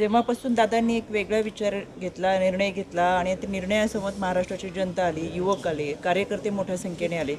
जेव्हापासून दादांनी एक वेगळा विचार घेतला निर्णय घेतला आणि त्या निर्णयासोबत महाराष्ट्राची जनता आली युवक आले कार्यकर्ते मोठ्या संख्येने आले.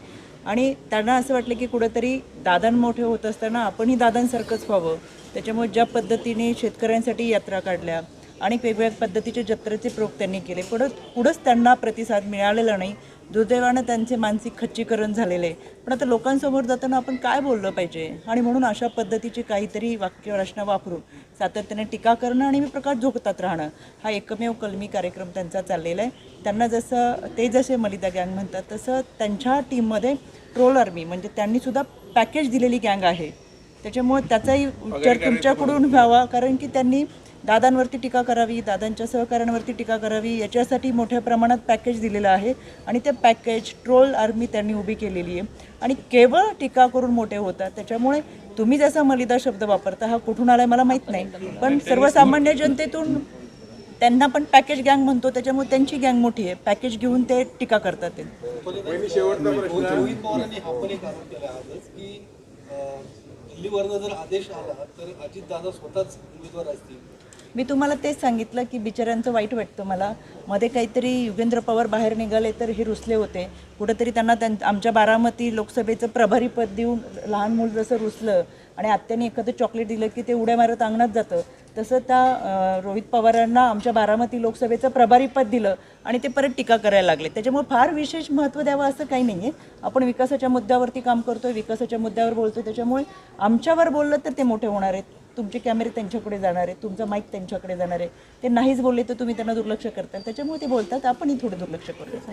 आणि त्यांना असं वाटलं की कुठंतरी दादां मोठे होत असताना आपणही दादांसारखंच व्हावं. त्याच्यामुळे ज्या पद्धतीने शेतकऱ्यांसाठी यात्रा काढल्या आणि वेगवेगळ्या पद्धतीचे जत्रेचे प्रयोग त्यांनी केले. पण पुढंच त्यांना प्रतिसाद मिळालेला नाही. दुर्दैवानं त्यांचे मानसिक खच्चीकरण झालेले आहे. पण आता लोकांसमोर जाताना आपण काय बोललं पाहिजे? आणि म्हणून अशा पद्धतीची काहीतरी वाक्यरचना वापरून सातत्याने टीका करणं आणि मी प्रकाश झोकतात राहणं हा एकमेव कलमी कार्यक्रम त्यांचा चाललेला आहे. त्यांना जसं ते जसे मलिदा गँग म्हणतात तसं त्यांच्या टीममध्ये ट्रोल आर्मी म्हणजे त्यांनी सुद्धा पॅकेज दिलेली गँग आहे. त्याच्यामुळे त्याचाही विचार तुमच्याकडून व्हावा कारण की त्यांनी दादांवरती टीका करावी दादांच्या सहकाऱ्यांवरती टीका करावी याच्यासाठी मोठ्या प्रमाणात पॅकेज दिलेलं आहे आणि ते पॅकेज ट्रोल आर्मी त्यांनी उभी केलेली आहे. आणि केवळ टीका करून मोठे होतात. त्याच्यामुळे तुम्ही जसा मलिदा शब्द वापरता हा कुठून आलाय मला माहीत नाही. पण सर्वसामान्य जनतेतून त्यांना पण पॅकेज गँग म्हणतो त्याच्यामुळे त्यांची गँग मोठी आहे. पॅकेज घेऊन ते टीका करतात ते. दिल्लीवरनं जर आदेश आला तर अजितदादा स्वतःच उमेदवार असतील. मी तुम्हाला तेच सांगितलं की बिचाऱ्यांचं वाईट वाटतं मला. मध्ये काहीतरी युगेंद्र पवार बाहेर निघाले तर हे रुसले होते. कुठंतरी त्यांना त्यां आमच्या बारामती लोकसभेचं प्रभारी पद देऊन लहान मूल जसं रुसलं आणि आत्याने एखादं चॉकलेट दिलं की ते उड्या मारत अंगणात जातं. तसं त्या रोहित पवारांना आमच्या बारामती लोकसभेचं प्रभारी पद दिलं आणि ते परत टीका करायला लागले. त्याच्यामुळे फार विशेष महत्त्व द्यावं असं काही नाही आहे आपण विकासाच्या मुद्द्यावरती काम करतोय विकासाच्या मुद्द्यावर बोलतोय. त्याच्यामुळे आमच्यावर बोललं तर ते मोठे होणार आहेत. तुमचे कॅमेरे त्यांच्याकडे जाणार आहे तुमचा माईक त्यांच्याकडे जाणार आहे. ते नाहीच बोलले तर तुम्ही त्यांना दुर्लक्ष करता त्याच्यामुळे ते बोलतात आपणही थोडं दुर्लक्ष करतो